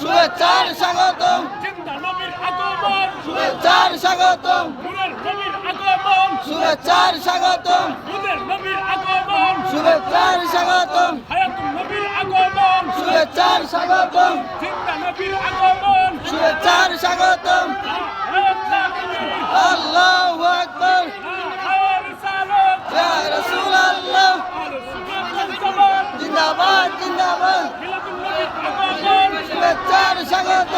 শুভেচ্ছার স্বাগতম। শুভেচ্ছার স্বাগতম। শুভেচ্ছার স্বাগতম। শুভেচ্ছার স্বাগতম। শুভেচ্ছার স্বাগতম। শুভেচ্ছার স্বাগতম। জনসাগর